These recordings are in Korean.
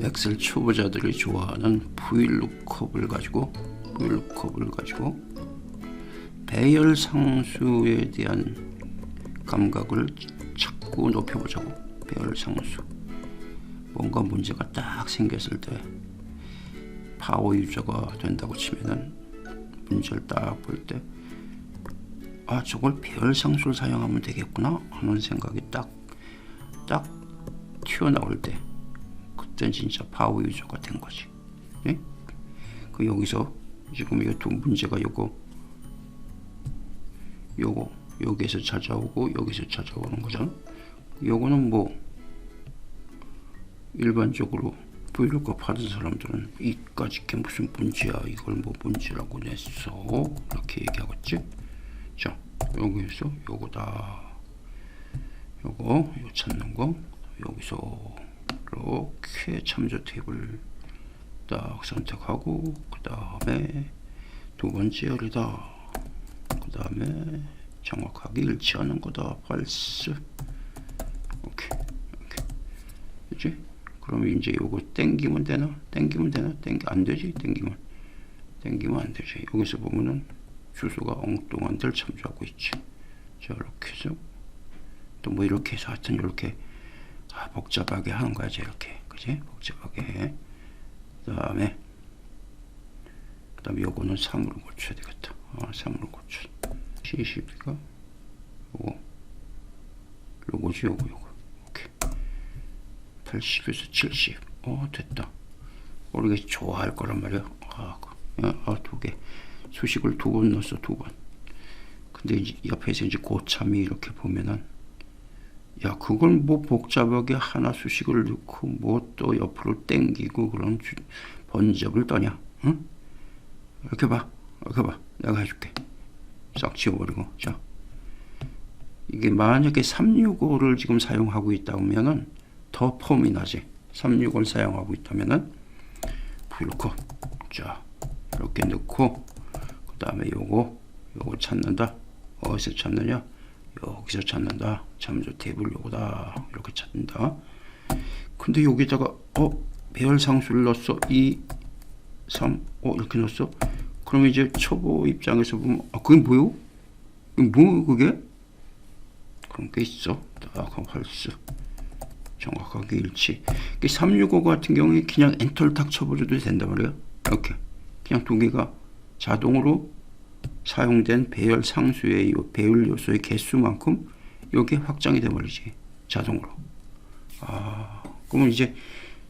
엑셀 초보자들이 좋아하는 VLOOKUP을 가지고 VLOOKUP을 가지고 배열 상수에 대한 감각을 자꾸 높여보자고. 배열 상수. 뭔가 문제가 딱 생겼을 때 파워 유저가 된다고 치면은 문제를 딱 볼 때 아 저걸 배열 상수를 사용하면 되겠구나 하는 생각이 딱 딱 튀어나올 때 그땐 진짜 파워 유저가 된 거지. 예? 그 여기서 지금 이 두 문제가 요거 요거 여기에서 찾아오고 여기서 찾아오는 거잖아. 요거는 뭐 일반적으로 브이로그 하는 사람들은 이까지 게 무슨 문제야 이걸 뭐 문제라고 냈어 이렇게 얘기하겠지. 자 여기서 요거다. 요거 요 찾는 거 여기서 이렇게 참조 테이블 딱 선택하고 그 다음에 두 번째 열이다. 그 다음에 정확하게 일치하는 거다. false. 오케이 그지? 그럼 이제 요거 땡기면 되나? 땡기면 되나? 땡기 안 되지? 땡기면. 땡기면 안 되지. 여기서 보면은 주소가 엉뚱한 데를 참조하고 있지. 자 이렇게 해서 또 뭐 이렇게 해서 하여튼 이렇게 아, 복잡하게 하는 거야 이렇게. 그지? 복잡하게. 해. 그 다음에 그 다음에 요거는 3으로 고쳐야 되겠다. 어, 3으로 고쳐. C12가 요거. 요거지 요거 요거. 오케이. 80에서 70 어 됐다. 우리가 좋아할 거란 말이야. 아, 그, 아, 두개. 수식을 두 번 넣었어 두번. 근데 이제 옆에서 이제 고참이 이렇게 보면은 야 그걸 뭐 복잡하게 하나 수식을 넣고 뭐 또 옆으로 땡기고 그런 주- 번잡을 떠냐? 응? 이렇게 봐. 이렇게 봐. 내가 해줄게. 싹 지워버리고. 자. 이게 만약에 365를 지금 사용하고 있다면은 더 폼이 나지. 365를 사용하고 있다면은 불코. 자 이렇게 넣고 그 다음에 요거 요거 찾는다. 어디서 찾느냐 여기서 찾는다. 참조 테이블 요거다. 이렇게 찾는다. 근데 여기다가 어 배열 상수를 넣었어. 2 3 5 이렇게 넣었어. 그럼 이제 초보 입장에서 보면 아 그게 뭐요? 뭐 그게? 그런 게 있어. 딱 할수 정확하게 일치. 365 같은 경우에 그냥 엔터를 탁 쳐버려도 된단 말이에요. 이렇게. 그냥 두 개가 자동으로 사용된 배열 상수의 요 배열 요소의 개수만큼 이게 확장이 돼버리지 자동으로. 아 그러면 이제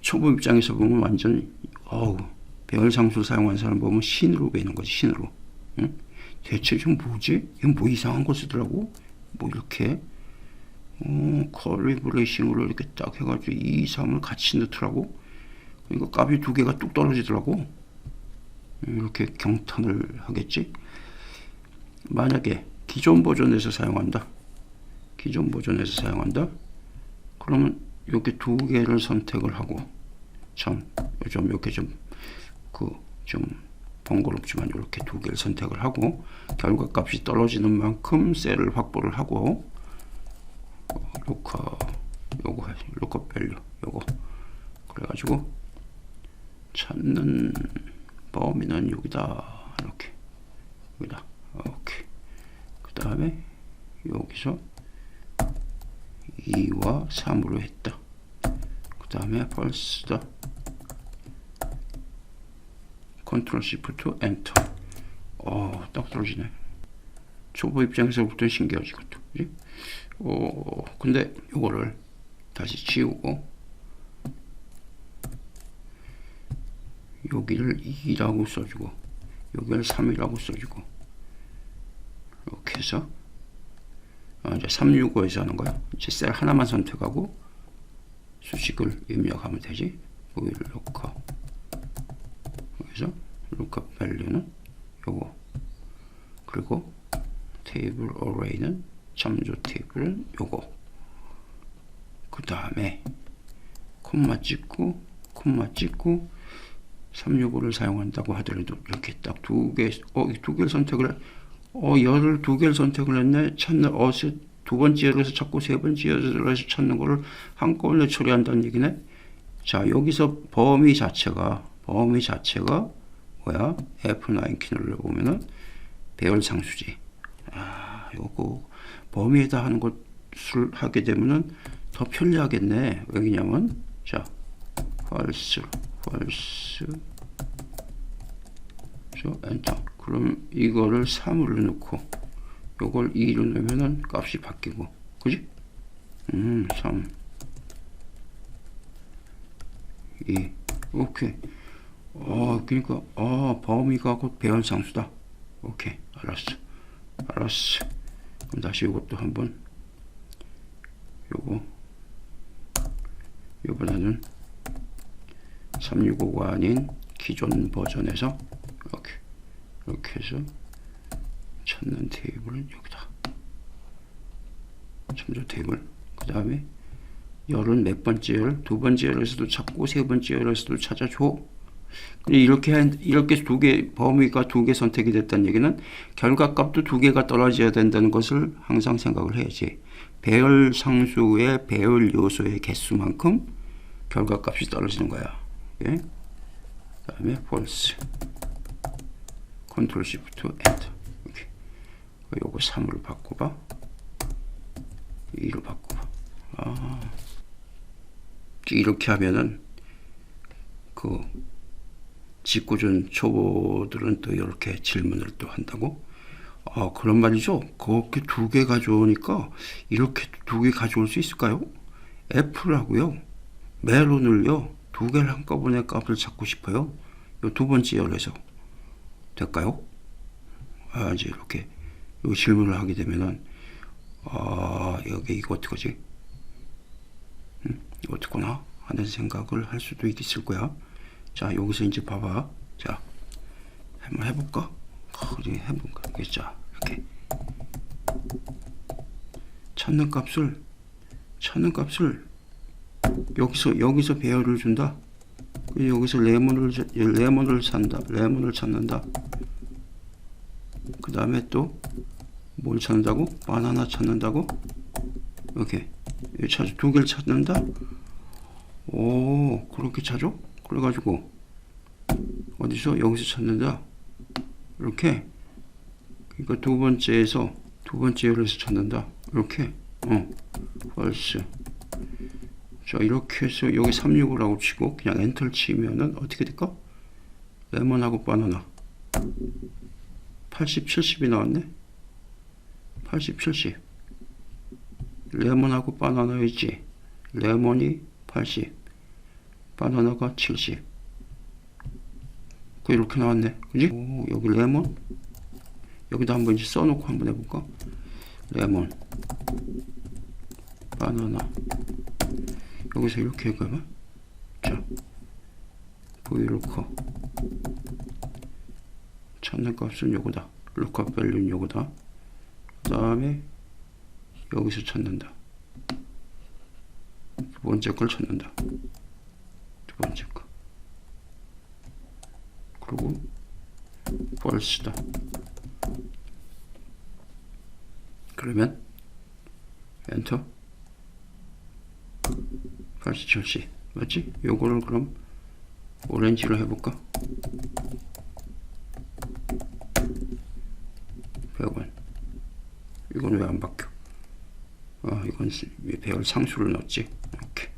초보 입장에서 보면 완전 어우 배열 상수 사용한 사람 보면 신으로 보이는 거지 신으로. 응? 대체 좀 뭐지? 이건 뭐 이상한 거 쓰더라고. 뭐 이렇게 어, 컬리브레이싱으로 이렇게 딱 해가지고 2, 3을 같이 넣더라고. 그러니까 값이 두 개가 뚝 떨어지더라고. 이렇게 경탄을 하겠지. 만약에 기존 버전에서 사용한다. 기존 버전에서 사용한다. 그러면 이렇게 두 개를 선택을 하고 참 요즘 이렇게 좀 그좀 번거롭지만 이렇게 두 개를 선택을 하고 결과값이 떨어지는 만큼 셀을 확보를 하고 어, 로커 요거 로커 밸류 요거 그래가지고 찾는 범위는 여기다 이렇게 여기다 오케이. 그 다음에 여기서 2와 3으로 했다. 그 다음에 벌스다. 컨트롤 시프트 엔터. 어 딱 떨어지네. 초보 입장에서부터 신기하지 그것도. 그지? 어 근데 이거를 다시 지우고 여기를 2라고 써주고 여기를 3이라고 써주고 이렇게 해서 어, 이제 365에서 하는 거야. 이제 셀 하나만 선택하고 수식을 입력하면 되지. 여기를 놓고 여기서 lookup value는 요거 그리고 테이블 어레이는 참조 테이블은 요거 그 다음에 콤마 찍고 콤마 찍고 365를 사용한다고 하더라도 이렇게 딱 두 개, 어, 두 개를 선택을 해. 어, 열을 두 개를 선택을 했네. 찾는, 어, 세- 두 번째 열에서 찾고 세 번째 열에서 찾는 거를 한꺼번에 처리한다는 얘기네. 자 여기서 범위 자체가 범위 자체가 뭐야? F9 키 눌러보면은 배열 상수지. 아 요거 범위에다 하는 것을 하게 되면은 더 편리하겠네. 왜냐면 자 false 저 엔터 그럼 이거를 3으로 넣고 요걸 2로 넣으면은 값이 바뀌고. 그지? 음, 3 2 오케이. 어 그러니까 어 범위가 곧 배열상수다. 오케이. 알았어. 알았어. 그럼 다시 이것도 한번. 요거. 요보다는 365가 아닌 기존 버전에서 이렇게 해서 찾는 테이블은 여기다 참조 테이블 그 다음에 열은 몇 번째 열, 두 번째 열에서도 찾고 세 번째 열에서도 찾아줘. 이렇게 한, 이렇게 두 개 범위가 두 개 선택이 됐다는 얘기는 결과값도 두 개가 떨어져야 된다는 것을 항상 생각을 해야지. 배열 상수의 배열 요소의 개수만큼 결과값이 떨어지는 거야. 예? 그 다음에 false. 컨트롤 시프트 엔터. 이렇게. 요거 3으로 바꿔봐. 2로 바꿔봐. 아. 이렇게 하면은 그 직구준 초보들은 또 이렇게 질문을 또 한다고? 아 그런 말이죠. 그렇게 두 개 가져오니까 이렇게 두 개 가져올 수 있을까요? 애플하고요 멜론을요 두 개를 한꺼번에 값을 찾고 싶어요. 요 두 번째 열에서 될까요? 아 이제 이렇게 요 질문을 하게 되면은 아 여기 이거 어떡하지? 어떡구나 하는 생각을 할 수도 있을 거야. 자, 여기서 이제 봐봐. 자, 한번 해볼까? 우리 해볼까? 자, 이렇게. 찾는 값을, 찾는 값을 여기서, 여기서 배열을 준다. 여기서 레몬을, 레몬을 산다. 레몬을 찾는다. 그 다음에 또 뭘 찾는다고? 바나나 찾는다고? 이렇게. 찾, 두 개를 찾는다? 오, 그렇게 찾아? 그래가지고, 어디서? 여기서 찾는다? 이렇게. 그러니까 두 번째에서, 두 번째 열에서 찾는다? 이렇게. 어, false. 자, 이렇게 해서 여기 365라고 치고, 그냥 엔터를 치면은 어떻게 될까? 레몬하고 바나나. 80, 70이 나왔네? 80, 70. 레몬하고 바나나 있지. 레몬이 80, 바나나가 70. 그 이렇게 나왔네. 그지? 오, 여기 레몬. 여기다 한번 이제 써놓고 한번 해볼까? 레몬, 바나나. 여기서 이렇게 해가면 자, 보이로커. 찾는 값은 요거다. 루커 밸류는 요거다. 그 다음에 여기서 찾는다. 두 번째 걸 찾는다. 두 번째 거. 그리고 false다. 그러면 엔터 80, 70 맞지? 요거를 그럼 오렌지로 해볼까? 100원 이건 왜 안 바뀌어? 아, 이건 배열 상수를 넣었지. 이렇게.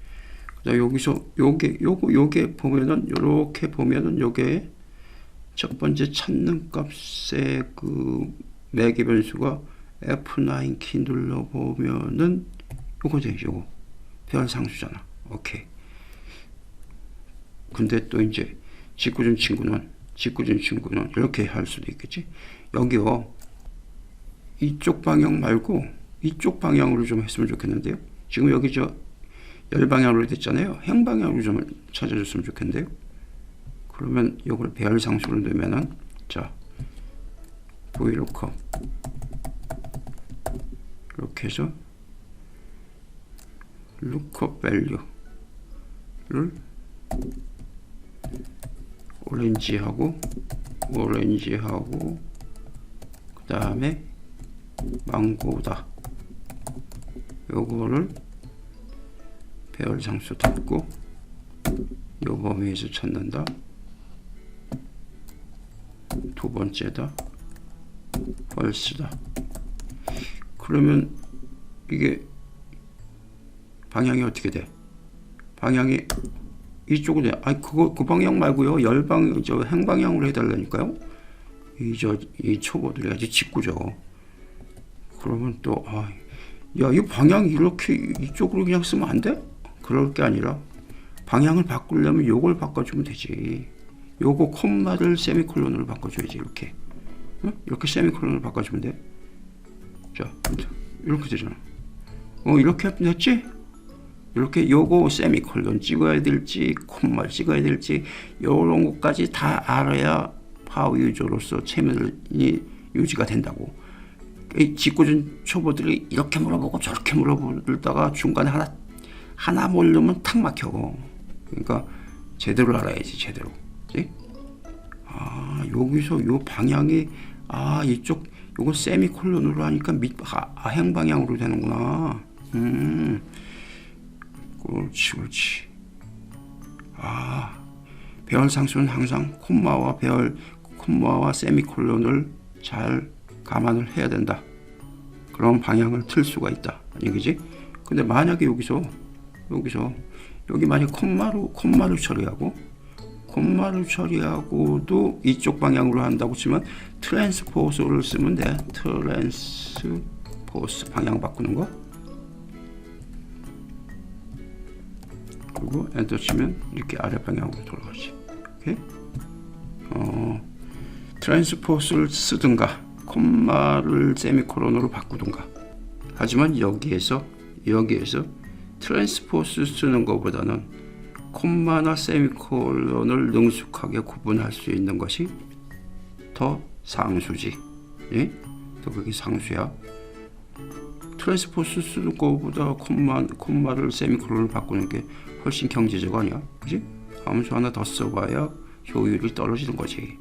그다음 여기서 요게 요거 요게 보면은 요렇게 보면은 요게 첫 번째 찾는 값의 그 매개 변수가 F9 키 눌러 보면은 요거죠, 요거. 배열 상수잖아. 오케이. 근데 또 이제 직구준 친구는 직구준 친구는 이렇게 할 수도 있겠지. 여기요. 이쪽 방향 말고 이쪽 방향으로 좀 했으면 좋겠는데요. 지금 여기 저 열방향으로 됐잖아요. 행방향으로 좀 찾아줬으면 좋겠는데요. 그러면 이걸 배열 상수로 넣으면은 자 보이로커 이렇게 해서 lookup 를 오렌지하고 오렌지하고 그 다음에 망고다 요거를 배열 상수 닫고 요 범위에서 찾는다. 두 번째다. false다. 그러면 이게 방향이 어떻게 돼? 방향이 이쪽으로 돼. 아니 그거 그 방향 말고요. 열방 저 행방향으로 해달라니까요. 이저이 초보들이 아주 직구죠. 그러면 또 아, 야, 이 방향 이렇게 이쪽으로 그냥 쓰면 안 돼? 그럴 게 아니라 방향을 바꾸려면 요걸 바꿔주면 되지. 요거 콤마를 세미콜론으로 바꿔줘야지 이렇게. 응? 이렇게 세미콜론으로 바꿔주면 돼. 자, 이렇게 되잖아. 어, 이렇게 됐지? 이렇게 요거 세미콜론 찍어야 될지 콤마를 찍어야 될지 요런 것까지 다 알아야 파워 유저로서 체면이 유지가 된다고. 이 직구준 초보들이 이렇게 물어보고 저렇게 물어보다가 중간에 하나 하나 모르면 탁 막혀. 그러니까 제대로 알아야지 제대로. 그지? 아 여기서 요 방향이 아 이쪽 요거 세미콜론으로 하니까 밑 아, 아행 방향으로 되는구나. 음, 그렇지 그렇지. 아 배열 상수는 항상 콤마와 배열 콤마와 세미콜론을 잘 감안을 해야 된다. 그런 방향을 틀 수가 있다. 아니겠지? 근데 만약에 여기서 여기서 여기 만약 콤마로 콤마를 처리하고 콤마를 처리하고도 이쪽 방향으로 한다고 치면 트랜스포스를 쓰면 돼. 트랜스포스 방향 바꾸는 거. 그리고 엔터 치면 이렇게 아래 방향으로 돌아가지. 오케이? 어, 트랜스포스를 쓰든가 콤마를 세미콜론으로 바꾸든가. 하지만 여기에서 여기에서 트랜스포스 쓰는 것보다는 콤마나 세미콜론을 능숙하게 구분할 수 있는 것이 더 상수지. 예? 더 그게 상수야. 트랜스포스 쓰는 것보다 콤마, 콤마를 세미콜론을 바꾸는 게 훨씬 경제적 아니야? 그지? 함수 하나 더 써봐야 효율이 떨어지는 거지.